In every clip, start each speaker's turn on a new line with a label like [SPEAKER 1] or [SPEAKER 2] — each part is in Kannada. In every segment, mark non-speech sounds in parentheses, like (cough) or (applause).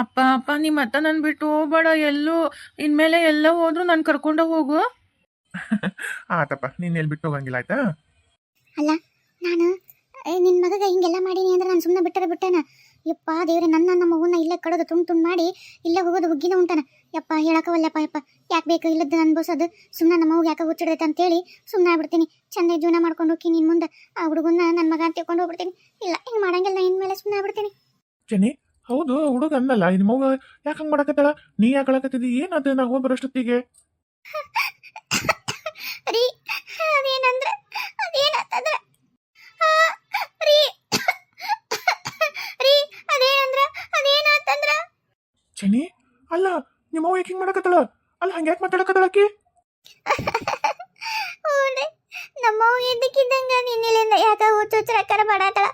[SPEAKER 1] ಅಪ್ಪ ಅಪ್ಪ ನಿಮ್ಮ ಅತ್ತ ನನ್ ಬಿಟ್ಟು ಹೋಗ್ಬೇಡ ಎಲ್ಲೂ ಇನ್ಮೇಲೆ ಎಲ್ಲ ಹೋದ್ರು ನಾನು ಕರ್ಕೊಂಡ ಹೋಗು. (laughs)
[SPEAKER 2] ಆತಪ್ಪ ನೀನ್ ಎಲ್ಲಿ ಬಿಟ್ಟು ಹೋಗಂಗಿಲ್ಲ ಆಯ್ತಾ?
[SPEAKER 3] ಅಲ್ಲ ನಾನು ನಿನ್ನ ಮಗಗ ಹಿಂಗೆಲ್ಲ ಮಾಡೀನಿ ಅಂದ್ರೆ ನಾನು ಸುಮ್ಮನೆ ಬಿಟ್ಟರೆ ಬಿಟ್ಟೇನ? ಯಪ್ಪ ದೇವ್ರೆ ನನ್ನ ನಮ್ಮ ಮಗುನ ಇಲ್ಲೇ ಕಡೋದು ತುಂಡು ತುಂಡು ಮಾಡಿ ಇಲ್ಲೇ ಹೋಗೋದು ಹುಗ್ಗಿನ ಉಂಟಾನ? ಯಪ್ಪ ಹೇಳಕವಲ್ಲಪ್ಪ ಯಪ್ಪ ಯಾಕೆ ಬೇಕು ಇಲ್ಲದ ಬಸದು? ಸುಮ್ಮನೆ ನಮ್ಮ ಮಗು ಯಾಕೆ ಹುಚ್ಚಿಡೈತೆ ಅಂತೇಳಿ ಸುಮ್ಮನೆ ಆಗ್ಬಿಡ್ತೀನಿ. ಚಂದ ಜೀವನ ಮಾಡ್ಕೊಂಡು ಹೋಗಿ ನಿನ್ನ ಮುಂದೆ. ಆ ಹುಡುಗನ್ನ ನನ್ನ ಮಗ ಅಂತ ತಿಳ್ಕೊಂಡು ಹೋಗ್ಬಿಡ್ತೀನಿ. ಇಲ್ಲ ಹಿಂಗೆ ಮಾಡಂಗಿಲ್ಲ ಇನ್ಮೇಲೆ ಸುಮ್ಮನೆ ಆಗ್ಬಿಡ್ತೀನಿ.
[SPEAKER 2] ಚೆನ್ನಿ ಹೌದು ಹುಡುಗ ಅಂದಲ್ಲ ಇದು ಮಗ ಯಾಕೆ ಹಂಗೆ ಮಾಡಕತ್ತಾಳ? ನೀ ಯಾಕೆ ಹೇಳಕತ್ತಿದ್ದಿ ಏನದು ನಾ ಹೋಗಿ ಬರೋಷ್ಟೊತ್ತಿಗೆ?
[SPEAKER 3] ರೀ ಅದೇನಂದ್ರೆ ಅದೇನಂತಂದ್ರೆ ಆ, ರೀ ರೀ ಅದೇನಂದ್ರ ಅದೇನಂತಂದ್ರ.
[SPEAKER 2] ಚೆನ್ನಿ ಅಲ್ಲ ನಿಮ್ಮ ಅವ್ವ ಯಾಕೆ ಹಿಂಗೆ ಮಾಡಕತ್ತಳ? ಅಲ್ಲ ಹಂಗೆ ಯಾಕೆ ಮಾತಾಡಕತ್ತಾಳಕಿ
[SPEAKER 3] ಹ್ಞೂನ್ರಿ ನಮ್ಮವ್ ಇದ್ದಕ್ಕಿದ್ದಂಗ ನಿನ್ನೆಲಿಂದ ಯಾಕ ಹುಚ್ಚು ಹುಚ್ಚರಕ್ಕರ ಮಾಡಾತಳ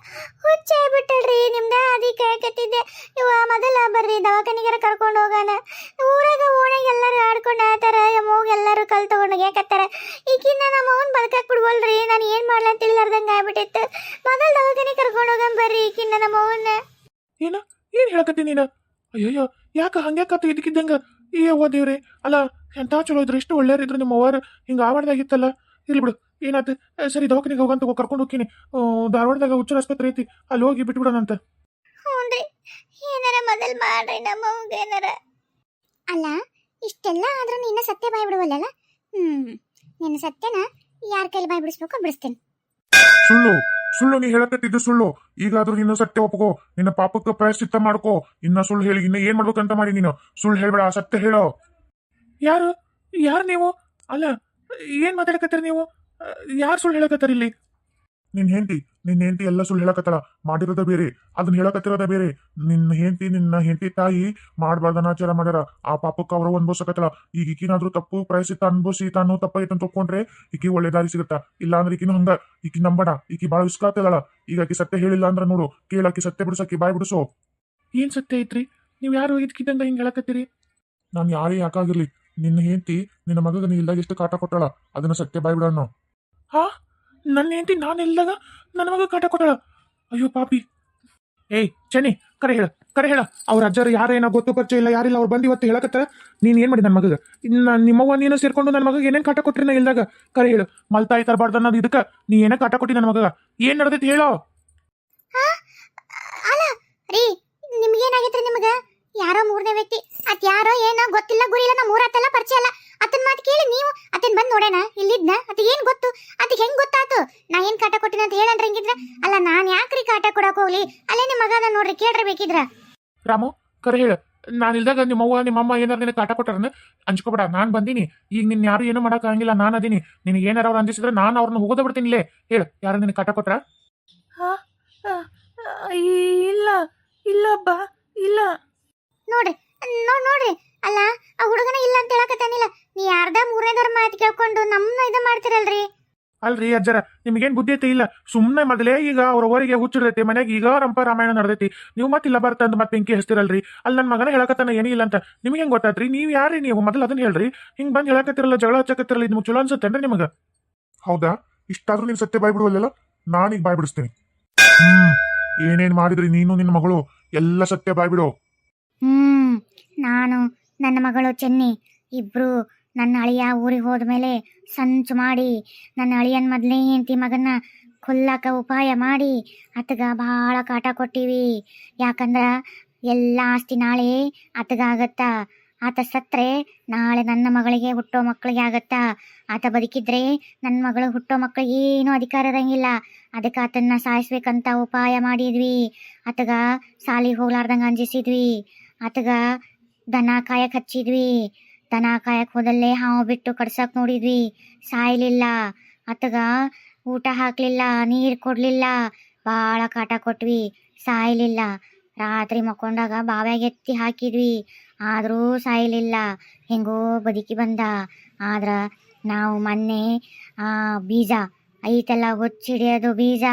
[SPEAKER 3] ಹುಚ್ಚಾಗ್ಬಿಟ್ಟಳ್ರಿ ನಿಮ್ದ ಅದಿ ಕೇಳಕತ್ತಿದ್ದೆ ಇವ ಮೊದಲ ಬರ್ರಿ ದವಾಖಾನಿಗಾರ ಕರ್ಕೊಂಡು ಹೋಗೋಣ ಊರಾಗ ಓಣೆಗೆ ಎಲ್ಲರೂ ಆಡ್ಕೊಂಡು ಆತಾರ ಮೂಗ್ ಎಲ್ಲರೂ ಕಲ್ ತಗೊಂಡು ಯಾಕತ್ತಾರ ಈಗಿನ್ನ ನಮ್ಮ ಅವನ್ ಬದುಕಾಕ್ ಬಿಡ್ವಲ್ರಿ ನಾನು ಏನ್ ಮಾಡ್ಲ ಅಂತ ತಿಳಿಲಾರ್ದಂಗ ಆಗ್ಬಿಟ್ಟಿತ್ತು ಮೊದಲ ದವಾಖಾನೆ ಕರ್ಕೊಂಡು ಹೋಗಂ ಬರ್ರಿ ಈಗಿನ್ನ ನಮ್ಮ ಅವನ್ನ
[SPEAKER 2] ಏನ ಏನ್ ಹೇಳಕತ್ತಿ ನೀನ ಅಯ್ಯಯ್ಯೋ ಯಾಕ ಹಂಗ್ಯಾಕತ್ತ ಇದಕ್ಕಿದ್ದಂಗ ಏ ಅವ್ವ ದೇವ್ರೆ ಅಲ್ಲ ಎಂಥ ಚಲೋ ಇದ್ರೆ ಎಷ್ಟು ಒಳ್ಳೆಯರಿದ್ರು ನಿಮ್ಮ ಅವ್ವಾರು ಹಿಂಗೆ ಆವಾಡ್ದಾಗಿತ್ತಲ್ಲ ಇಲ್ಲಿ ಬಿಡು ಏನಾಯ್ತು ಸರಿ ದವಾಖಾನಿಗೆ ಹೋಗಂತ ಕರ್ಕೊಂಡು ಹೋಗ್ತೀನಿ. ಧಾರವಾಡದಾಗ ಹುಚ್ಚರ ಆಸ್ಪತ್ರೆ ಐತಿ ಅಲ್ಲಿ ಹೋಗಿ ಬಿಟ್ಬಿಡೋಣಂತ.
[SPEAKER 3] ಹ್ಞೂನ್ರಿ ಏನಾರ ಮೊದಲ್ ಮಾಡ್ರಿ ನಮ್ಮ ಏನಾರ. ಅಲ್ಲ ಇಷ್ಟೆಲ್ಲ ಆದ್ರೂ ನಿನ್ನ ಸತ್ಯ ಬಾಯ್ ಬಿಡುವಲ್ಲ ಹ್ಮ್ ನಿನ್ನ ಸತ್ಯನ ಯಾರ ಕೈಲಿ ಬಾಯ್ ಬಿಡಿಸ್ಬೇಕು ಬಿಡಿಸ್ತೇನೆ.
[SPEAKER 2] ಸುಳ್ಳು ಸುಳ್ಳು ನೀ ಹೇಳಕತ್ತಿದ್ದು ಸುಳ್ಳು. ಈಗಾದ್ರೂ ನೀನು ಸತ್ಯ ಒಪ್ಕೋ. ನಿನ್ನ ಪಾಪಕ್ಕೆ ಪ್ರಾಯಶ್ಚಿತ್ತ ಮಾಡ್ಕೋ. ಇನ್ನ ಸುಳ್ಳು ಹೇಳಿ, ಇನ್ನ ಏನ್ ಮಾಡ್ಬೇಕಂತ ಮಾಡಿ ನೀನು. ಸುಳ್ಳು ಹೇಳ್ಬೇಡ ಸತ್ಯ ಹೇಳೋ. ಯಾರು? ಯಾರು ನೀವು? ಅಲ್ಲ, ಏನ್ ಮಾತಾಡಕತ್ತೀರಿ ನೀವು? ಯಾರು ಸುಳ್ಳು ಹೇಳಕತ್ತಾರ ಇಲ್ಲಿ? ನಿನ್ ಹೆಂಡತಿ ನಿನ್ನ ಹೆಂಡತಿ ಎಲ್ಲ ಸುಳ್ಳು ಹೇಳಕತ್ತಳ. ಮಾಡಿರೋದ ಬೇರೆ ಅದನ್ನ ಹೇಳಕತ್ತಿರೋದ ಬೇರೆ. ನಿನ್ನ ಹೆಂಡತಿ ನಿನ್ನ ಹೆಂಡತಿ ತಾಯಿ ಮಾಡಬಾರ್ದ ಅನಾಚಾರ ಮಾಡ್ಯಾರ. ಆ ಪಾಪಕ್ಕ ಅವರು ಅನ್ಭವಿಸಕತ್ತಳ. ಈಗ ಈಕಿನಾದ್ರೂ ತಪ್ಪು ಪ್ರಯಸಿತ ಅನ್ಭವಿಸಿ ತಾನು ತಪ್ಪಾಗಿತ್ತು ಅಂತ ಈಕಿ ಒಳ್ಳೆ ದಾರಿ ಸಿಗುತ್ತಾ? ಇಲ್ಲ ಅಂದ್ರೆ ಈಕಿನ ಹಂಗ. ಈಕಿ ನಂಬಡ ಈಕಿ ಬಾಳ ಇಸ್ಕಾತದಳ ಈಗ ಆಕಿ ಸತ್ಯ ಹೇಳಿಲ್ಲ ಅಂದ್ರ ನೋಡು ಕೇಳಾಕಿ ಸತ್ಯ ಬಿಡಿಸಕಿ ಬಾಯ್ ಬಿಡಿಸೋ. ಏನ್ ಸತ್ಯ ಐತ್ರಿ? ನೀವು ಯಾರು ಇದಕ್ಕಿದ್ದಂಗ ಹಿಂಗ್ ಹೇಳಕತ್ತೀರಿ? ನಾನು ಯಾರೇ ಯಾಕಾಗಿರ್ಲಿ ನಿನ್ನ ಹೆಂಡತಿ ನಿನ್ನ ಮಗಗ ನೀ ಇಲ್ದಾಗ ಎಷ್ಟು ಕಾಟ ಕೊಟ್ಟಾಳ? ಅದನ್ನ ಸತ್ಯ ಬಾಯ್ ಬಿಡೋಣ ಹಾ? ನನ್ನ ಹೆಂಡತಿ ನಾನು ಇಲ್ದಾಗ ನನ್ನ ಮಗ ಕಾಟ ಕೊಟ್ಟಳ. ಅಯ್ಯೋ ಪಾಪಿ. ಏಯ್, ಚೆನ್ನಿ, ಕರೆ ಹೇಳ ಕರೆ ಹೇಳ. ಅವ್ರ ಅಜ್ಜರು ಯಾರೇನೋ ಗೊತ್ತು ಪರಿಚಯ ಇಲ್ಲ, ಯಾರಿಲ್ಲ, ಅವ್ರು ಬಂದು ಇವತ್ತು ಹೇಳಕತ್ತ ನೀನು ಏನು ಮಾಡಿ ನನ್ನ ಮಗಗೆ? ಇನ್ನು ನಿಮ್ಮವ್ವ ನೀನು ಸೇರ್ಕೊಂಡು ನನ್ನ ಮಗಗೆ ಏನೇನು ಕಾಟ ಕೊಟ್ರಿ ನಾ ಇಲ್ದಾಗ? ಕರೆ ಹೇಳು, ಮಲ್ತಾಯಿ ತರಬಾರ್ದು ಅನ್ನೋದು ಇದಕ್ಕೆ ನೀ ಏನೇ ಕಾಟ ಕೊಟ್ಟಿ ನನ್ನ ಮಗಗ? ಏನು ನಡೆದೈತಿ ಹೇಳೋ.
[SPEAKER 3] ರೀ ನಿಮಗೆ? ಯಾರೋ ಮೂರನೇ ವ್ಯಕ್ತಿ ಅತ್ ಯಾರೋ ಏನೋ ಗೊತ್ತಿಲ್ಲ ಗುರಿ ಇಲ್ಲ ನಮ್ಮ ಊರಾತೆಲ್ಲ ಪರಿಚಯ ಅಲ್ಲ ಅತನ್ ಮಾತು ಕೇಳಿ ನೀವು ಅತನ್ ಬಂದ್ ನೋಡೋಣ ಇಲ್ಲಿದ್ನ ಅತ ಏನ್ ಗೊತ್ತು? ಅತ ಹೆಂಗ್ ಗೊತ್ತಾತು? ನಾ ಏನ್ ಕಾಟ ಕೊಟ್ಟಿನ ಅಂತ ಹೇಳಂದ್ರೆ ಹೆಂಗಿದ್ರ? ಅಲ್ಲ ನಾನ್ ಯಾಕ್ರಿ ಕಾಟ ಕೊಡಕ್ ಹೋಗ್ಲಿ? ಅಲ್ಲೇ ನಿಮ್ಮ ಮಗನ ನೋಡ್ರಿ ಕೇಳ್ರಿ ಬೇಕಿದ್ರ.
[SPEAKER 2] ರಾಮು ಕರೆ ಹೇಳು. ನಾನು ಇಲ್ದಾಗ ನಿಮ್ಮವ್ವ ನಿಮ್ಮಮ್ಮ ಏನಾರ ನಿನಗೆ ಕಾಟ ಕೊಟ್ಟಾರನ? ಹಂಚ್ಕೊಬೇಡ ನಾನು ಬಂದೀನಿ. ಈಗ ನಿನ್ನ ಯಾರು ಏನು ಮಾಡೋಕ್ಕಾಗಿಲ್ಲ ನಾನು ಅದೀನಿ. ನಿನಗೆ ಏನಾರ ಅವ್ರು ಅಂಜಿಸಿದ್ರೆ ನಾನು ಅವ್ರನ್ನ ಹೋಗೋದ ಬಿಡ್ತೀನಿ ಇಲ್ಲೇ ಹೇಳು ಯಾರು ನಿನಗೆ ಕಾಟ ಕೊಟ್ರ?
[SPEAKER 1] ಇಲ್ಲ ಇಲ್ಲಪ್ಪ ಇಲ್ಲ.
[SPEAKER 3] ನೋಡ್ರಿ ನೋಡ್ ನೋಡ್ರಿ. ಅಲ್ಲ ಆ ಹುಡುಗನ ಇಲ್ಲ ಅಂತ ಹೇಳಕತ್ತಾನಿಲ್ಲ. ನೀ ಯಾರ್ದ ಮೂರನೇದವ್ರ ಮಾತು ಕೇಳ್ಕೊಂಡು ನಮ್ಮನ್ನ ಇದು ಮಾಡ್ತಿರಲ್ರಿ?
[SPEAKER 2] ಅಲ್ರಿ ಅಜ್ಜರ ನಿಮ್ಗೇನ್ ಬುದ್ಧಿ ಐತಿ ಇಲ್ಲ? ಸುಮ್ಮನೆ ಮೊದಲೇ ಈಗ ಅವ್ರ ಊರಿಗೆ ಹುಚ್ಚಿಡ್ತೈತಿ ಮನೆಗೆ ಈಗ ರಂಪ ರಾಮಾಯಣ ನಡೆದೈತಿ. ನೀವು ಮತ್ತೆ ಇಲ್ಲ ಬರ್ತಂದು ಮತ್ತೆ ಬೆಂಕಿ ಹಚ್ತಿರಲ್ರಿ. ಅಲ್ಲಿ ನನ್ನ ಮಗನ ಹೇಳಕತ್ತಾನ ಏನಿಲ್ಲ ಅಂತ. ನಿಮ್ಗೆ ಹೆಂಗ್ ಗೊತ್ತಾತ್ರಿ? ನೀವು ಯಾರೀ ನೀವು? ಮೊದಲು ಅದನ್ನ ಹೇಳ್ರಿ. ಹಿಂಗ್ ಬಂದು ಹೇಳಕತ್ತಿರಲ್ಲ ಜಗಳ ಹಚ್ಚಕತ್ತಿರಲ್ಲ ನಿಮ್ಗೆ ಚಲೋ ಅನ್ಸುತ್ತೇನ್ರಿ ನಿಮಗೆ? ಹೌದಾ? ಇಷ್ಟಾದ್ರೂ ನೀನು ಸತ್ಯ ಬಾಯ್ ಬಿಡುವಲ್ಲ ನಾನೀಗ ಬಾಯ್ ಬಿಡಿಸ್ತೀನಿ ಹ್ಮ್. ಏನೇನ್ ಮಾಡಿದ್ರಿ ನೀನು ನಿನ್ನ ಮಗಳು? ಎಲ್ಲ ಸತ್ಯ ಬಾಯ್ ಬಿಡು
[SPEAKER 3] ಹ್ಮ್. ನಾನು ನನ್ನ ಮಗಳು ಚೆನ್ನಿ, ಇಬ್ರು ನನ್ನ ಅಳಿಯ ಊರಿಗೆ ಹೋದ್ಮೇಲೆ ಸಂಚು ಮಾಡಿ, ನನ್ನ ಅಳಿಯನ್ ಮೊದಲೇ ಹೆಂಡತಿ ಮಗನ್ನ ಕೊಲ್ಲಕ ಉಪಾಯ ಮಾಡಿ ಆತಗ ಭಾಳ ಕಾಟ ಕೊಟ್ಟಿವಿ. ಯಾಕಂದ್ರೆ ಎಲ್ಲ ಆಸ್ತಿ ನಾಳೆ ಆತಗ ಆಗತ್ತ. ಆತ ಸತ್ರೆ ನಾಳೆ ನನ್ನ ಮಗಳಿಗೆ, ಹುಟ್ಟೋ ಮಕ್ಕಳಿಗೆ ಆಗತ್ತ. ಆತ ಬದುಕಿದ್ರೆ ನನ್ನ ಮಗಳು, ಹುಟ್ಟೋ ಮಕ್ಕಳಿಗೆ ಏನೂ ಅಧಿಕಾರ ಇರಂಗಿಲ್ಲ. ಅದಕ್ಕೆ ಆತನ್ನ ಸಾಯಿಸ್ಬೇಕಂತ ಉಪಾಯ ಮಾಡಿದ್ವಿ. ಆತಗ ಸಾಲಿಗೆ ಹೋಗ್ಲಾರ್ದಂಗೆ ಅಂಜಿಸಿದ್ವಿ. ಆತಗ ದನ ಕಾಯಕ್ ಹಚ್ಚಿದ್ವಿ. ದನ ಕಾಯಕ್ ಹೋದಲ್ಲೇ ಹಾವು ಬಿಟ್ಟು ಕಡ್ಸಕ್ ನೋಡಿದ್ವಿ. ಸಾಯ್ಲಿಲ್ಲ. ಅತ್ತಗ ಊಟ ಹಾಕ್ಲಿಲ್ಲ, ನೀರ್ ಕೊಡ್ಲಿಲ್ಲ. ಭಾಳ ಕಾಟ ಕೊಟ್ವಿ. ಸಾಯ್ಲಿಲ್ಲ. ರಾತ್ರಿ ಮಕ್ಕೊಂಡಾಗ ಬಾವ್ಯಾಗ ಎತ್ತಿ ಹಾಕಿದ್ವಿ. ಆದರೂ ಸಾಯ್ಲಿಲ್ಲ. ಹೆಂಗೋ ಬದುಕಿ ಬಂದ. ಆದ್ರ ನಾವು ಮೊನ್ನೆ, ಆ, ಬೀಜ, ಐತೆಲ್ಲ ಹೊಚ್ಚಿಡಿಯೋದು ಬೀಜ.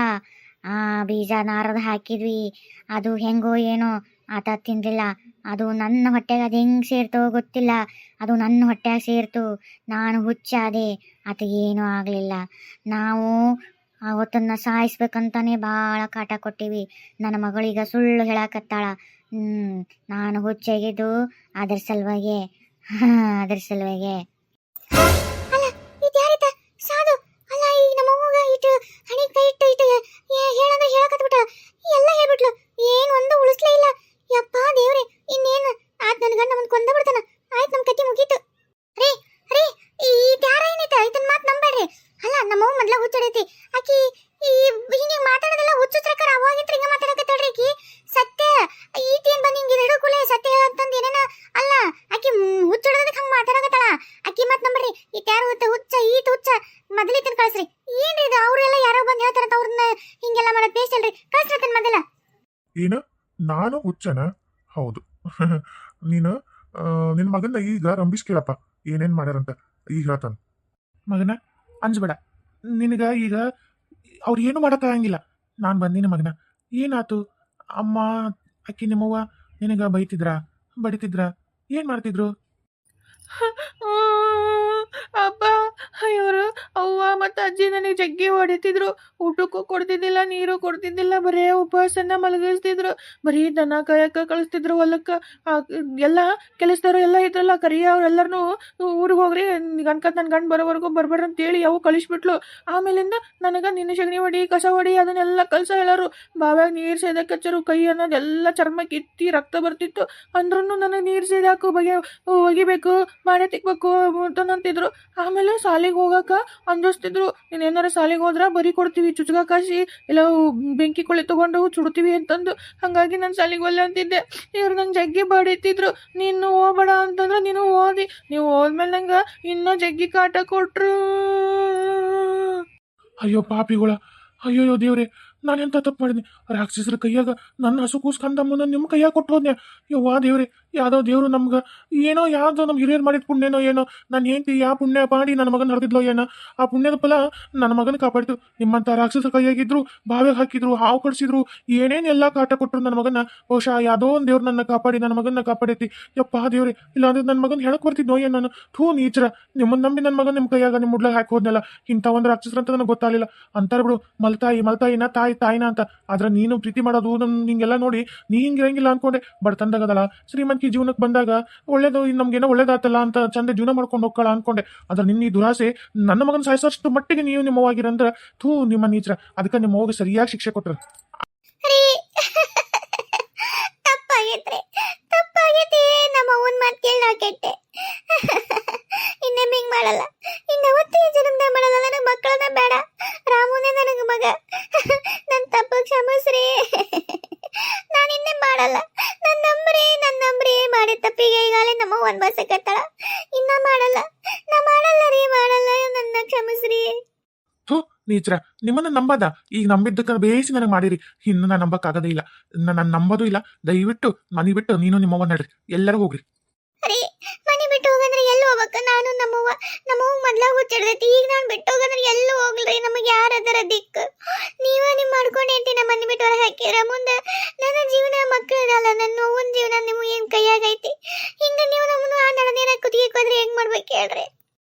[SPEAKER 3] ಆ, ಬೀಜ ನಾರದ ಹಾಕಿದ್ವಿ. ಅದು ಹೆಂಗೋ ಏನೋ ಆತ ತಿಂದಿಲ್ಲ. ಅದು ನನ್ನ ಹೊಟ್ಟೆಗೆ ಅದು ಹೆಂಗೆ ಸೇರ್ತೋ ಗೊತ್ತಿಲ್ಲ. ಅದು ನನ್ನ ಹೊಟ್ಟೆಗೆ ಸೇರ್ತು. ನಾನು ಹುಚ್ಚಾದೆ. ಏನೂ ಆಗಲಿಲ್ಲ. ನಾವು ಆ ಹೊತ್ತನ್ನು ಸಾಯಿಸ್ಬೇಕಂತಾನೆ ಭಾಳ ಕಾಟ ಕೊಟ್ಟಿವಿ. ನನ್ನ ಮಗಳೀಗ ಸುಳ್ಳು ಹೇಳಕತ್ತಾಳ. ನಾನು ಹುಚ್ಚಾಗಿದ್ದು ಅದ್ರ ಸಲುವಾಗಿ. (laughs) ಅದ್ರ ಸಲುವಾಗಿ. ಏನು ನಾನು
[SPEAKER 2] ಹುಚ್ಚನ? ಹೌದು. (laughs) ನೀನು ನಿನ್ನ ನಿನ್ ಮಗನ್ನ ಈಗ ರಂಬಿಸ್ ಕೇಳಪ್ಪ ಏನೇನ್ ಮಾಡ್ಯಾರಂತ ಈಗ ಹೇಳ್ತಾನ. ಮಗನ ಅಂಜ್ಬೇಡ. ನಿನಗ ಈಗ ಅವ್ರು ಏನು ಮಾಡೋಕ್ಕಾಗಂಗಿಲ್ಲ ನಾನು ಬಂದಿನಿ ಮಗನ. ಏನಾತು? ಅಮ್ಮ ಅಕ್ಕಿ ನಿಮ್ಮವ್ವ ನಿನಗ ಬೈತಿದ್ರ? ಬಡಿತಿದ್ರ? ಏನ್ ಮಾಡ್ತಿದ್ರು?
[SPEAKER 1] ಜಗ್ಗಿ ಹೊಡಿತಿದ್ರು. ಊಟಕ್ಕೂ ಕೊಡ್ತಿದ್ದಿಲ್ಲ, ನೀರು ಕೊಡ್ತಿದ್ದಿಲ್ಲ, ಬರೇ ಉಪವಾಸನ ಮಲಗಿಸ್ತಿದ್ರು. ಬರೀ ದನ ಕಾಯಕ್ಕೆ ಕಳಿಸ್ತಿದ್ರು ಹೊಲಕ್ಕೆ. ಎಲ್ಲ ಕೆಲಸದವ್ರು ಎಲ್ಲ ಇದ್ರಲ್ಲ ಕರಿಯ ಅವ್ರೆಲ್ಲರನ್ನೂ ಊರಿಗೆ ಹೋಗ್ರಿ ಗಣಕ ನನ್ನ ಗಂಡು ಬರೋವರೆಗೂ ಬರ್ಬೇಡ್ರಿ ಅಂತೇಳಿ ಅವು ಕಳಿಸ್ಬಿಟ್ಲು. ಆಮೇಲಿಂದ ನನಗೆ ನಿನ್ನ ಸಗಣಿ ಹೊಡಿ, ಕಸ ಹೊಡಿ, ಅದನ್ನೆಲ್ಲ ಕಲಸ ಹೇಳೋರು. ಬಾವ್ಯಾಗ ನೀರು ಸೇದಕ್ಕೆ ಹಚ್ಚರು, ಕೈ ಅನ್ನೋದೆಲ್ಲ ಚರ್ಮಕ್ಕೆ ಇತ್ತಿ ರಕ್ತ ಬರ್ತಿತ್ತು. ಅಂದ್ರೂ ನನಗೆ ನೀರು ಸೇದಾಕು ಬಗೆ, ಒಗಿಬೇಕು ಬಾಣೆ ತಿಕ್ಬೇಕು ಅಂತಂತಿದ್ರು ಆಮೇಲೆ ಶಾಲೆಗೆ ಹೋಗಕ್ಕ ಅಂಜಿಸ್ತಿದ್ರು. ನೀನು ಏನಾರ ಶಾಲೆಗೆ ಹೋದ್ರೆ ಬರಿ ಕೊಡ್ತೀವಿ, ಚುಚ್ಗ ಕಾಸಿ ಇಲ್ಲ ಬೆಂಕಿ ಕೊಳೆ ತಗೊಂಡು ಚುಡ್ತೀವಿ ಅಂತಂದು. ಹಾಗಾಗಿ ನಾನು ಶಾಲೆಗೆ ಒಲ್ಲೆ ಅಂತಿದ್ದೆ. ಇವ್ರು ನಂಗೆ ಜಗ್ಗಿ ಬಡಿತಿದ್ರು ನೀನು ಹೋಗ್ಬೇಡ ಅಂತಂದ್ರೆ ನೀನು ಓದಿ. ನೀವು ಹೋದ್ಮೇಲೆ ನಂಗೆ ಇನ್ನೂ ಜಗ್ಗಿ ಕಾಟ ಕೊಟ್ರು.
[SPEAKER 2] ಅಯ್ಯೋ ಪಾಪಿಗಳ. ಅಯ್ಯೋ ದೇವ್ರೆ. ನಾನು ಎಂತ ತಪ್ಪು ಮಾಡಿದ್ನಿ? ರಾಕ್ಷಸರ ಕೈಯಾಗ ನನ್ನ ಹಸು ಕೂಸ್ಕಂದಮ್ಮನ ನಿಮ್ಮ ಕೈಯಾಗ ಕೊಟ್ಟು ಹೋದ್ನೆ ಯವ್ವಾ ದೇವ್ರಿ, ಯಾವ್ದೋ ದೇವ್ರು ನಮ್ಗೆ ಏನೋ ಯಾವ್ದೋ ನಮ್ಗೆ ಹಿರಿಯರು ಮಾಡಿದ ಪುಣ್ಯನೋ ಏನೋ, ನಾನು ಹೆಂಡತಿ ಯಾವ ಪುಣ್ಯ ಮಾಡಿ ನನ್ನ ಮಗನ ಹರಿದಿದ್ಲೋ ಏನೋ, ಆ ಪುಣ್ಯದ ಫಲ ನನ್ನ ಮಗನ ಕಾಪಾಡ್ತು. ನಿಮ್ಮಂಥ ರಾಕ್ಷಸರ ಕೈಯಾಗಿದ್ರು, ಬಾವಿಗೆ ಹಾಕಿದ್ರು, ಹಾವು ಕಡಿಸಿದ್ರು, ಏನೇನು ಎಲ್ಲಾ ಕಾಟ ಕೊಟ್ಟರು ನನ್ನ ಮಗನ ಬಹುಶಃ ಯಾವುದೋ ಒಂದು ದೇವ್ರು ನನ್ನ ಕಾಪಾಡಿ, ನನ್ನ ಮಗನ ಕಾಪಾಡೈತಿ. ಯಪ್ಪ ದೇವ್ರಿ, ಇಲ್ಲಾಂದ್ರೆ ನನ್ನ ಮಗನ ಹೇಳಕ್ ಬರ್ತಿದ್ನೋ ಏನು ನಾನು ಥೂ ನೀಚರ. ನಿಮ್ಮನ್ನ ನಂಬಿ ನನ್ನ ಮಗನ ನಿಮ್ಮ ಕೈಯಾಗ ನಿಮ್ಮ ಮುಡ್ಲಾಗ ಹಾಕಿ ಹೋದ್ನಲ್ಲ, ಇಂಥ ಒಂದು ರಾಕ್ಷಸರ ಅಂತ ನನಗೆ ಗೊತ್ತಾಗಲಿಲ್ಲ. ಅಂತಾರ ಬಿಡು, ಮಲ್ತಾಯಿ, ಮಲ್ತಾಯಿನ ತಾಯಿ. ತಾಯಿನ ಅಂತ. ಆದ್ರೆ ನೀನು ಪ್ರೀತಿ ಮಾಡೋದು ನಿಂಗೆಲ್ಲ ಹಿಂಗೆಲ್ಲ ನೋಡಿ ನೀ ಹಿಂಗಿರಂಗಿಲ್ಲ ಅನ್ಕೊಂಡೆ. ಬಡತನದಾಗದಲ್ಲ ಶ್ರೀಮಂತಿ ಜೀವನಕ್ಕೆ ಬಂದಾಗ ಒಳ್ಳೇದು ನಮ್ಗೇನೋ ಒಳ್ಳೇದಾತಲ್ಲ ಅಂತ ಚಂದ ಜೀವನ ಮಾಡ್ಕೊಂಡು ಹೋಗ್ಕಳ ಅನ್ಕೊಂಡೆ. ಆದ್ರೆ ನಿನ್ನ ಈ ದುರಾಸೆ ನನ್ನ ಮಗನ ಸಾಯಿಸೋಷ್ಟು ಮಟ್ಟಿಗೆ ನೀವು ನಿಮ್ಮವಾಗಿರಂದ್ರೆ ಥೂ, ನಿಮ್ಮ ನೀಚರ. ಅದಕ್ಕೆ ನಿಮ್ಮ ಹೋಗಿ ಸರಿಯಾಗಿ ಶಿಕ್ಷೆ ಕೊಟ್ರು. (laughs)
[SPEAKER 3] ತಪ್ಪಾಗೈತ್ರಿ. ನಮ್ಮ (laughs) ಮಾಡಲ್ಲ.
[SPEAKER 2] ನೀಚರ. ನಿಮ್ಮನ್ನ ನಂಬದ. ಈಗ ನಂಬಿದ್ದಕ್ಕೆ ಬೇಯಿಸಿ ನನಗೆ ಮಾಡಿರಿ. ಇನ್ನು ನಾನು ನಂಬಕ್ಕಾಗದೇ ಇಲ್ಲ. ನಾನು ನಂಬೋದು ಇಲ್ಲ. ದಯವಿಟ್ಟು ಮನೆ ಬಿಟ್ಟು ನೀನು ನಿಮ್ಮವ್ವ ನಡ್ರಿ. ಎಲ್ಲರೂ ಹೋಗ್ರಿ.
[SPEAKER 3] ಅರೇ ಮನೆ ಬಿಟ್ಟು ಹೋಗಂದ್ರೆ ಎಲ್ಲಿ ಹೋಗ್ಬೇಕ? ನಾನು ನಮ್ಮವ್ವ ನಮ್ಮವ್ವ ಮೊದ್ಲ ಹುಚ್ಚಿಡ್ದೈತಿ. ಈಗ ನಾನು ಬಿಟ್ಟು ಹೋಗಂದ್ರೆ ಎಲ್ಲಿ ಹೋಗ್ಲಿ? ನಮಗೆ ಯಾರದರ ದಿಕ್ಕು? ನೀವ ನಿಮ್ ಮಾಡ್ಕೊಂಡು ಹೇಳ್ತಿ ನಮ್ಮ ಮನೆ ಬಿಟ್ಟು ಹೊರಗೆ ಹಾಕಿರ ಮುಂದೆ ನನ್ನ ಜೀವನ ಮಕ್ಕಳು ಇರಲ್ಲ ನನ್ನ ನೋವನ್ ಜೀವನ ನಿಮ್ಗೆ ಏನ್ ಕೈಯಾಗೈತಿ? ಹಿಂಗ ನೀವು ನಮ್ಮನ್ನು ಆ ನಡನೇರ ಕುತ್ತಿಗೆ ಕೊದ್ರೆ ಹೆಂಗ್ ಮಾಡ್ಬೇಕು ಹೇಳ್ರಿ?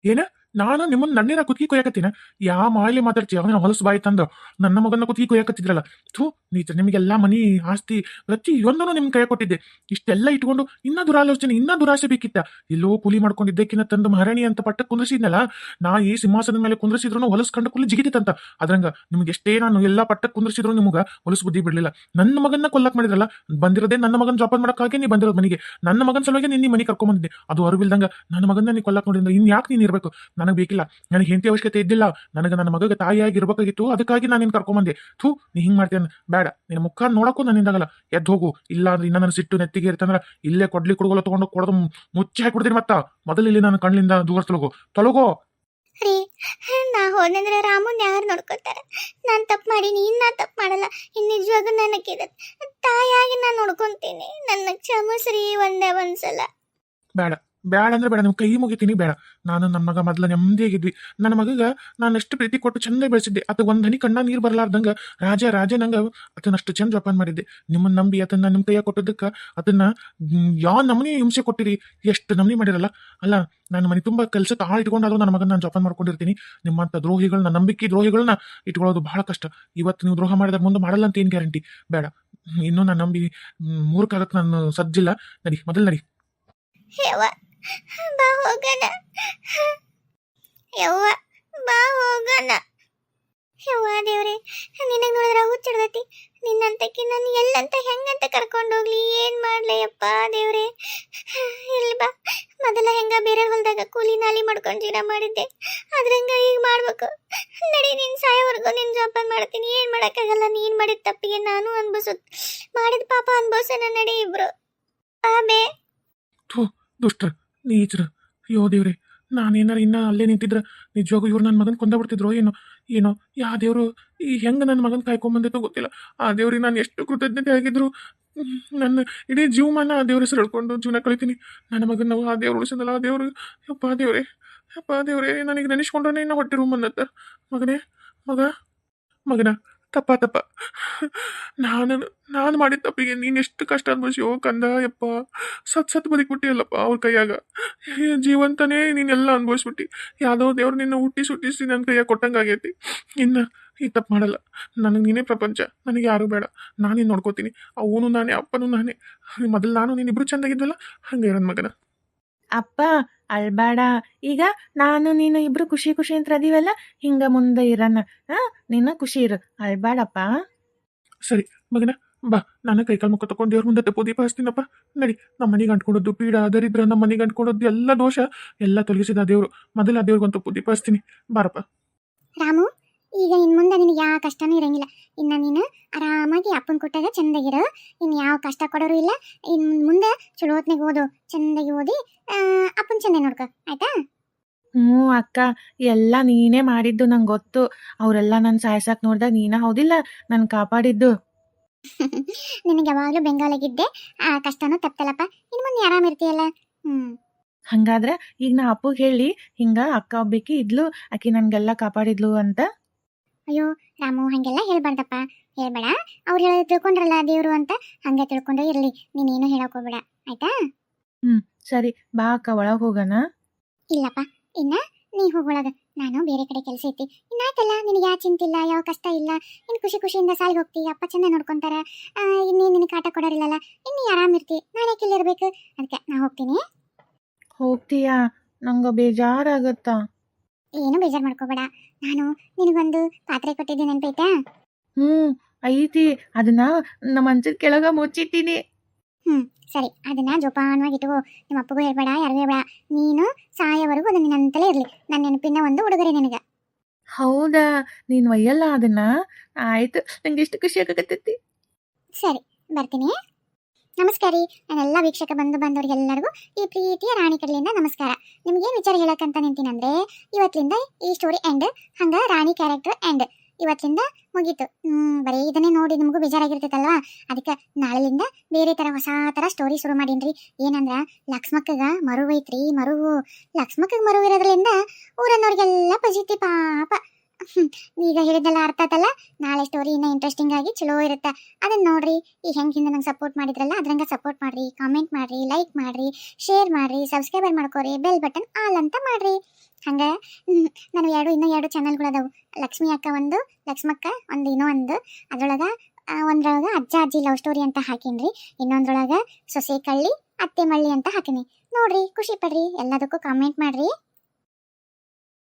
[SPEAKER 2] ಏನ? ನಾನು ನಿಮ್ಮನ್ನ ನನ್ನೇನ ಕುತ್ಕಿ ಕೊಯ್ಯಾಕತ್ತೀನ. ಯಾ ಮಾಲಿ ಮಾತಾಡ್ತಿ, ಅವನ ಹೊಲಸು ಬಾಯಿ ತಂದು ನನ್ನ ಮಗನ ಕುತ್ಕಿ ಕೊಯ್ಯಾಕತ್ತಿದ್ರಲ್ಲ. ಥೂ ನೀತ ನಿಮಗೆಲ್ಲ ಮನಿ ಆಸ್ತಿ ಪ್ರತಿ ಒಂದನ್ನು ನಿಮ್ ಕೈ ಕೊಟ್ಟಿದ್ದೆ. ಇಷ್ಟೆಲ್ಲ ಇಟ್ಕೊಂಡು ಇನ್ನ ದುರಾಲೋಚನೆ, ಇನ್ನ ದುರಾಸೆ ಬೇಕಿತ್ತ? ಎಲ್ಲೋ ಕೂಲಿ ಮಾಡ್ಕೊಂಡಿದ್ದಕ್ಕಿನ್ನ ತಂದು ಮಹಾರಾಣಿ ಅಂತ ಪಟ್ಟ ಕುಂದ್ರಿಸಿದ್ನಲ್ಲ? ನಾ ಈ ಸಿಂಹಾಸನದ ಮೇಲೆ ಕುಂದ್ರಿಸಿದ್ರು ಹೊಲಸು ಕಂಡು ಕೂಲಿ ಜಿಗಿತಿತ್ತಂತ ಅದ್ರಂಗ ನಿಮ್ಗೆ ಎಷ್ಟೇ ನಾನು ಎಲ್ಲ ಪಟ್ಟ ಕುಂದ್ರಿಸಿದ್ರು ನಿಮ್ಗೆ ಹೊಲಸು ಬುದ್ಧಿ ಬಿಡ್ಲಿಲ್ಲ. ನನ್ನ ಮಗನ್ನ ಕೊಲ್ಲಕ್ ಮಾಡಿದ್ರಲ್ಲ? ಬಂದಿರೋದೇ ನನ್ನ ಮಗನ ಜೋಪಾನ ಮಾಡಕ್ಕಾಗಿ ನೀ ಬಂದಿರೋದು ಮನೆಗೆ. ನನ್ನ ಮಗನ ಸಲುವಾಗಿ ನಿನ್ನ ಮನೆ ಕರ್ಕೊಂಡ್ ಬಂದಿದ್ದೆ. ಅದು ಅರಿವಿಲ್ದಂಗ ನನ್ನ ಮಗನ ನೀ ಕೊಲ್ಲಕ್ ನೋಡಿದ್ರೆ ಇನ್ ಯಾಕೆ ನೀನ್ ಇರ್ಬೇಕು? ನನಗೆ ಬೇಕಿಲ್ಲ ನನಗೆ ಹೆಂಡತಿ ಅವಶ್ಯಕತೆ ಇದ್ದಿಲ್ಲ ನನಗೆ ನನ್ನ ಮಗಗೆ ತಾಯಿಯಾಗಿ ಇರಬೇಕಾಗಿತ್ತು ಅದಕ್ಕಾಗಿ ನಾನು ನಿನ್ನ ಕರ್ಕೊಂಬಂದೆ ಥೂ ನೀ ಹಿಂಗೆ ಮಾಡ್ತೇನೆ ಬೇಡ ನಿನ್ನ ಮುಖ ನೋಡಕ್ಕೂ ನನ್ನಿಂದಾಗಲ್ಲ. ಎದ್ದು ಹೋಗು ಇಲ್ಲ ಅಂದ್ರೆ ಇನ್ನ ನನ್ನ ಸಿಟ್ಟು ನೆತ್ತಿಗೆ ಇರ್ತಂದ್ರೆ ಇಲ್ಲೇ ಕೊಡ್ಲಿ ಕುಡುಗೋಲ ತಗೊಂಡು ಕೊಡದು ಮುಚ್ಚಿ ಹಾಕಿಬಿಡ್ತೀನಿ ಮತ್ತ. ಮೊದಲು ಇಲ್ಲಿ ನನ್ನ ಕಣ್ಣಿಂದ ದೂರ ತೊಳಗು ತೊಲಗೋ.
[SPEAKER 3] ರೀ ನಾ ಹೋದಂದ್ರೆ ರಾಮನ್ ಯಾರು ನೋಡ್ಕೊತಾರ? ನಾನು ತಪ್ಪು ಮಾಡೀನಿ ಇನ್ನ ತಪ್ಪು ಮಾಡಲ್ಲ. ಇನ್ನು ನಿಜವಾಗೂ ನನಗಿದೆ. ತಾಯಿಯಾಗಿ ನಾನು ನೋಡ್ಕೊಂತೀನಿ. ನನ್ನ ಕ್ಷಮಿಸ್ರಿ ಒಂದೇ ಒಂದ್ಸಲ.
[SPEAKER 2] ಬೇಡ ಬೇಡ ಅಂದ್ರೆ ಬೇಡ, ನಿಮ್ ಕೈ ಮುಗಿತೀನಿ, ಬೇಡ. ನಾನು ನನ್ನ ಮಗ ಮೊದ್ಲ ನೆಮ್ಮದಿಯಾಗಿದ್ವಿ ನನ್ನ ಮಗಗ ನಾನು ಎಷ್ಟು ಪ್ರೀತಿ ಕೊಟ್ಟು ಚಂದ ಬೆಳೆಸಿದ್ದೆ. ಅದು ಒಂದ್ ಹನಿ ಕಣ್ಣ ನೀರ್ ಬರ್ಲಾರ್ದಂಗ ರಾಜ ರಾಜ ನಂಗ ಅದನ್ನಷ್ಟು ಚಂದ ಜೋಪಾನ ಮಾಡಿದ್ದೆ. ನಿಮ್ಮನ್ನ ನಂಬಿ ಅದನ್ನ ನಿಮ್ ಕೈಯಾಗ ಕೊಟ್ಟದಕ್ಕ ಅದನ್ನ ಯಾವ ನಮನಿ ಹಿಂಸೆ ಕೊಟ್ಟಿರಿ? ಎಷ್ಟು ನಮನಿ ಮಾಡಿರಲ್ಲ? ಅಲ್ಲ, ನಾನು ಮನೆ ತುಂಬಾ ಕೆಲಸಕ್ಕೆ ಆಳ್ ಇಟ್ಕೊಂಡಾದ್ರೂ ನನ್ನ ಮಗನ ನಾನು ಜೋಪಾನ ಮಾಡ್ಕೊಂಡಿರ್ತೀನಿ. ನಿಮ್ಮಂತ ದ್ರೋಹಿಗಳನ್ನ ನಂಬಿಕೆ ದ್ರೋಹಿಗಳನ್ನ ಇಟ್ಕೊಳ್ಳೋದು ಬಹಳ ಕಷ್ಟ. ಇವತ್ತು ನೀವು ದ್ರೋಹ ಮಾಡಿದ್ರೆ ಮುಂದೆ ಮಾಡಲ್ಲ ಅಂತ ಏನ್ ಗ್ಯಾರಂಟಿ? ಬೇಡ. ಇನ್ನೂ ನಾನು ನಂಬಿ ಮೂರ್ಖಾಗಕ್ಕೆ ನಾನು ಸಜ್ಜಿಲ್ಲ. ನಡಿ, ಮೊದಲು ನಡಿ.
[SPEAKER 3] ಬಾ ಹೋಗೋಣ ಯವ್ವ ಬಾ ಹೋಗೋಣ ಯವ್ವ ದೇವ್ರೆ, ನಿನಗೆ ನೋಡಿದ್ರೆ ಹುಚ್ಚಿಡ್ದತಿ ನಿನ್ನಂತಕ್ಕೆ ನಾನು ಎಲ್ಲಂತ ಹೆಂಗಂತ ಕರ್ಕೊಂಡು ಹೋಗ್ಲಿ? ಏನ್ ಮಾಡ್ಲಯ್ಯಪ್ಪ ದೇವ್ರೆ? ಇಲ್ಲಿ ಬಾ. ಮೊದಲ ಹೆಂಗ ಬೇರೆ ಹೊಲದಾಗ ಕೂಲಿ ನಾಲಿ ಮಾಡ್ಕೊಂಡು ಜೀವನ ಮಾಡಿದ್ದೆ. ಅದ್ರಂಗ ಈಗ ಮಾಡ್ಬೇಕು. ನಡಿ ನಿನ್ನ ಸಾಯೋವರೆಗೂ ನಿನ್ ಜೋಪಾನ ಮಾಡ್ತೀನಿ. ಏನ್ ಮಾಡಕ್ಕಾಗಲ್ಲ? ನೀನ್ ಮಾಡಿದ ತಪ್ಪಿಗೆ ನಾನು ಅನ್ಭವಿಸುತ್ತ ಮಾಡಿದ ಪಾಪ ಅನ್ಭವಿಸೋಣ ನಡಿ ಇಬ್ರು. ಬೇ
[SPEAKER 2] ದುಷ್ಟ್ರ. ನೀಚ್ರ ಅಯ್ಯೋ ದೇವ್ರಿ, ನಾನೇನಾರು ಇನ್ನ ಅಲ್ಲೇ ನಿಂತಿದ್ರ? ನಿಜವಾಗೂ ಇವ್ರು ನನ್ನ ಮಗನ ಕೊಂದಾಬಿಡ್ತಿದ್ರು ಏನೋ? ಏನೋ? ಯಾ ದೇವರು? ಈ ಹೆಂಗ ನನ್ನ ಮಗನ್ ಕಾಯ್ಕೊಂಬಂದಿತ್ತು ಗೊತ್ತಿಲ್ಲ. ಆ ದೇವ್ರಿಗೆ ನಾನು ಎಷ್ಟು ಕೃತಜ್ಞತೆ ಆಗಿದ್ರು. ನನ್ನ ಇಡೀ ಜೀವಮಾನ ಆ ದೇವ್ರ ಹೆಸರು ಹೇಳ್ಕೊಂಡು ಜೀವನ ಕಳಿತೀನಿ. ನನ್ನ ಮಗನ ನಾವು ಆ ದೇವ್ರು ಉಳಿಸಿದಲ್ಲ ಆ ದೇವ್ರು? ಯಪ್ಪ ದೇವ್ರೆ ಯಪ್ಪ ದೇವ್ರೆ, ನನಗೆ ನೆನೆಸ್ಕೊಂಡ್ರೆ ಇನ್ನೂ ಹೊಟ್ಟೆ ರೂಮ್ ಬಂದತ್ತ ಮಗನೇ, ಮಗ, ಮಗನ ತಪ್ಪ ತಪ್ಪ ನಾನು ನಾನು ಮಾಡಿದ ತಪ್ಪಿಗೆ ನೀನು ಎಷ್ಟು ಕಷ್ಟ ಅನ್ಭವಿಸ್ಯೋ ಕಂದ, ಯಪ್ಪ. ಸತ್ ಸತ್ ಬದುಕ್ಬಿಟ್ಟಿಯಲ್ಲಪ್ಪ ಅವ್ರ ಕೈಯಾಗ. ಜೀವಂತನೇ ನೀನೆಲ್ಲ ಅನ್ಭವಿಸ್ಬಿಟ್ಟು. ಯಾವುದೋ ದೇವ್ರು ನಿನ್ನ ಹುಟ್ಟಿ ಸುಟ್ಟಿಸಿ ನನ್ನ ಕೈಯಾಗ ಕೊಟ್ಟಂಗಾಗೈತಿ. ಇನ್ನು ಈ ತಪ್ಪು ಮಾಡಲ್ಲ. ನನಗೆ ನೀನೇ ಪ್ರಪಂಚ. ನನಗೆ ಯಾರು ಬೇಡ. ನಾನೇ ನೋಡ್ಕೋತೀನಿ. ಅವನು ನಾನೇ, ಅಪ್ಪನೂ ನಾನೇ. ಮೊದಲು ನಾನು, ನೀನಿಬ್ರು ಚೆಂದಾಗಿದ್ವಲ್ಲ? ಹಂಗೆ ನನ್ನ ಮಗನ.
[SPEAKER 1] ಅಪ್ಪ ಅಳ್ಬೇಡ. ಈಗ ನಾನು ನೀನು ಇಬ್ರು ಖುಷಿ ಖುಷಿ ಅಂತ ಅದೀವಲ್ಲ ಹಿಂಗ ಮುಂದೆ ಇರನ ಹಾ ನಿನ್ನ ಖುಷಿ ಇರು. ಅಳ್ಬೇಡಪ್ಪ.
[SPEAKER 2] ಸರಿ ಮಗನ ಬಾ. ನಾನು ಕೈಕಾಲು ಮುಖ ತಕೊಂಡು ದೇವ್ರ ಮುಂದೆ ತಪ್ಪು ದೀಪ ಹಚ್ತೀನಪ್ಪ. ನಡಿ ನಮ್ಮ ಮನೆಗೆ ಅಂಟ್ಕೊಂಡದ್ದು ಪೀಡ ದರಿದ್ರ ನಮ್ಮ ಮನೆಗೆ ಅಂಟ್ಕೊಂಡದ್ದು ಎಲ್ಲ ದೋಷ ಎಲ್ಲ ತೊಲಗಿಸಿದ ದೇವ್ರು. ಮೊದಲು ಆ ದೇವ್ರಿಗೊಂದು ತಪ್ಪು ದೀಪ ಹಚ್ತೀನಿ. ಬಾರಪ್ಪ.
[SPEAKER 3] ರಾಮು ಈಗ ಇನ್ ಮುಂದೆ ನಿನಗೆ ಯಾವ ಕಷ್ಟನೂ ಇರಂಗಿಲ್ಲ. ಇನ್ನ ನೀನು ಅಪ್ಪನ ಕೊಟ್ಟಾಗ ಚೆಂದಾಗಿರೋ. ಇನ್ನು ಯಾವ ಕಷ್ಟ ಕೊಡೋರು ಇಲ್ಲ. ಇನ್ ಮುಂದೆ ಚಲೋ ಹೊತ್ನಾಗ ಓದು. ಚೆಂದಾಗಿ ಓದಿ ಅಪ್ಪನ ಚೆಂದ ನೋಡ್ಕ. ಆಯ್ತಾ?
[SPEAKER 1] ಹ್ಞೂ ಅಕ್ಕ ಎಲ್ಲ ನೀನೇ ಮಾಡಿದ್ದು ನಂಗೆ ಗೊತ್ತು. ಅವರೆಲ್ಲ ನನ್ನ ಸಾಯ್ಸಕ್ ನೋಡ್ದಾಗ ನೀನ ಹೌದಿಲ್ಲ ನನ್ ಕಾಪಾಡಿದ್ದು. (laughs)
[SPEAKER 3] ನಿನಗೆ ಯಾವಾಗಲೂ ಬೆಂಗಾಲಾಗಿದ್ದೆ. ಆ ಕಷ್ಟನೂ ತಪ್ಪಲ್ಲಪ್ಪ ಇನ್ನು ಮುಂದೆ ಆರಾಮಿರ್ತೀಯಲ್ಲ ಹ್ಮ್.
[SPEAKER 1] ಹಂಗಾದ್ರೆ ಈಗ ನಾ ಅಪ್ಪಗೆ ಹೇಳಿ ಹಿಂಗ ಅಕ್ಕ ಒಬ್ಬಾಕಿ ಇದ್ಲು ಆಕಿ ನನ್ಗೆಲ್ಲಾ ಕಾಪಾಡಿದ್ಲು ಅಂತ?
[SPEAKER 3] ಅಯ್ಯೋ ರಾಮು ಹಂಗೆಲ್ಲ ಹೇಳ್ಬಾರ್ದಪ್ಪ. ಹೇಳ್ಬೇಡ. ಅವ್ರು ಹೇಳೋದು ತಿಳ್ಕೊಂಡ್ರಲ್ಲ ದೇವ್ರು ಅಂತ? ಹಂಗೆ ತಿಳ್ಕೊಂಡೇ ಇರ್ಲಿ. ನೀನೇನು ಹೇಳಕ್ ಹೋಗ್ಬೇಡ. ಆಯ್ತಾ?
[SPEAKER 1] ಹ್ಮ್ ಸರಿ. ಬಾ ಅಕ್ಕ ಒಳಗೆ ಹೋಗೋಣ.
[SPEAKER 3] ಇಲ್ಲಪ್ಪ. ಇನ್ನ ನೀ ಹೋಗೊಳಗ ನಾನು ಬೇರೆ ಕಡೆ ಕೆಲಸ ಐತಿ ಇನ್ನಾಯ್ತಲ್ಲ ನಿನಗೆ ಯಾವ ಚಿಂತೆ ಇಲ್ಲ ಯಾವ ಕಷ್ಟ ಇಲ್ಲ? ಇನ್ನು ಖುಷಿ ಖುಷಿಯಿಂದ ಸಾಲಿಗೆ ಹೋಗ್ತಿ. ಅಪ್ಪ ಚಂದ ನೋಡ್ಕೊಂತಾರ. ಇನ್ನೇನು ನಿನಗೆ ಕಾಟ ಕೊಡೋರಿಲ್ಲಲ್ಲ? ಇನ್ನು ಆರಾಮಿರ್ತಿ ನಾನು ಇಲ್ಲಿರ್ಬೇಕು ಅದಕ್ಕೆ ನಾ ಹೋಗ್ತೀನಿ.
[SPEAKER 1] ಹೋಗ್ತೀಯಾ? ನಂಗೆ ಬೇಜಾರಾಗತ್ತಾ?
[SPEAKER 3] ಏನು ಬೇಜಾರು ಮಾಡ್ಕೋಬೇಡ. ನಾನು ನಿನಗೊಂದು ಪಾತ್ರೆ ಕೊಟ್ಟಿದ್ದೆ ನೆನಪೈತಾ
[SPEAKER 1] ಹ್ಞೂ ಐತಿ. ಅದನ್ನ ನಮ್ಮ ಮಂಚದ ಕೆಳಗ ಮುಚ್ಚಿಟ್ಟಿನಿ.
[SPEAKER 3] ಸರಿ. ಅದನ್ನ ಜೋಪಾನವಾಗಿ ಇಟ್ಕೋ ನಿಮ್ಮ ಅಪ್ಪಗೂ ಹೇಳ್ಬೇಡ ಯಾರಿಗೂ ಹೇಳ್ಬೇಡ. ನೀನು ಸಾಯೋವರೆಗೂ ಅದು ನಿನ್ನಂತಲೇ ಇರಲಿ. ನನ್ನ ನೆನಪಿನ ಒಂದು ಉಡುಗೊರೆ ನಿನಗೆ.
[SPEAKER 1] ಹೌದಾ? ನೀನ್ ಒಯ್ಯಲ್ಲ ಅದನ್ನ? ಆಯ್ತು. ನಂಗೆ ಎಷ್ಟು ಖುಷಿ ಆಗಕತ್ತೈತಿ.
[SPEAKER 3] ಸರಿ ಬರ್ತೀನಿ. ನಮಸ್ಕಾರ ರೀ. ನನ್ನೆಲ್ಲ ವೀಕ್ಷಕ ಬಂಧು ಬಂದವರಿಗೆಲ್ಲರಿಗೂ ಈ ಪ್ರೀತಿಯ ರಾಣಿ ಕಡಲಿಂದ ನಮಸ್ಕಾರ. ನಿಮ್ಗೇನು ವಿಚಾರ ಹೇಳಕ್ಕಂತ ನಿಂತೀನಂದ್ರೆ, ಇವತ್ತಿಂದ ಈ ಸ್ಟೋರಿ ಎಂಡ್ ಹಂಗ ರಾಣಿ ಕ್ಯಾರೆಕ್ಟರ್ ಎಂಡ್ ಇವತ್ತಿಂದ ಮುಗೀತು. ಬರೀ ಇದನ್ನೇ ನೋಡಿ ನಿಮಗೂ ಬೇಜಾರಾಗಿರ್ತೈತಲ್ವಾ? ಅದಕ್ಕೆ ನಾಳೆಲಿಂದ ಬೇರೆ ತರ ಹೊಸ ತರ ಸ್ಟೋರಿ ಶುರು ಮಾಡೀನ್ರಿ. ಏನಂದ್ರ, ಲಕ್ಷ್ಮಕ್ಕಗ ಮರುವೈತ್ರಿ, ಮರುವು. ಲಕ್ಷ್ಮಕ್ಕಗ ಮರುವಿರೋದ್ರಿಂದ ಊರನ್ನವ್ರಿಗೆಲ್ಲ ಪಜಿತಿ ಪಾಪ. (laughs) ಈಗ ಹೇಳಿದ್ದೆಲ್ಲ ಅರ್ಥ ಆತಲ್ಲ? ನಾಳೆ ಸ್ಟೋರಿ ಇನ್ನ ಇಂಟ್ರೆಸ್ಟಿಂಗ್ ಆಗಿ ಚಲೋ ಇರುತ್ತೆ. ಅದನ್ನ ನೋಡ್ರಿ, ಈ ಹೆಂಗೆ ಹಿಂದೆ ನಂಗೆ ಸಪೋರ್ಟ್ ಮಾಡಿದ್ರಲ್ಲ, ಅದ್ರಂಗೆ ಸಪೋರ್ಟ್ ಮಾಡ್ರಿ ಕಾಮೆಂಟ್ ಮಾಡ್ರಿ ಲೈಕ್ ಮಾಡ್ರಿ ಶೇರ್ ಮಾಡ್ರಿ ಸಬ್ಸ್ಕ್ರೈಬರ್ ಮಾಡ್ಕೋರಿ ಬೆಲ್ ಬಟನ್ ಆಲ್ ಅಂತ ಮಾಡ್ರಿ. ಹಂಗ, (laughs) ನಾನು ಎರಡು, ಇನ್ನೂ ಎರಡು ಚಾನಲ್ಗಳು ಅದಾವು. ಲಕ್ಷ್ಮಿ ಅಕ್ಕ ಒಂದು, ಲಕ್ಷ್ಮಕ್ಕ ಒಂದು, ಇನ್ನೂ ಒಂದು. ಅದ್ರೊಳಗ ಒಂದ್ರೊಳಗೆ ಅಜ್ಜ, ಅಜ್ಜಿ ಲವ್ ಸ್ಟೋರಿ ಅಂತ ಹಾಕಿನ್ರಿ. ಇನ್ನೊಂದ್ರೊಳಗೆ ಸೊಸೆ ಕಳ್ಳಿ, ಅತ್ತೆ ಮಳ್ಳಿ ಅಂತ ಹಾಕಿನಿ. ನೋಡ್ರಿ, ಖುಷಿ ಪಡ್ರಿ, ಎಲ್ಲದಕ್ಕೂ ಕಾಮೆಂಟ್ ಮಾಡ್ರಿ.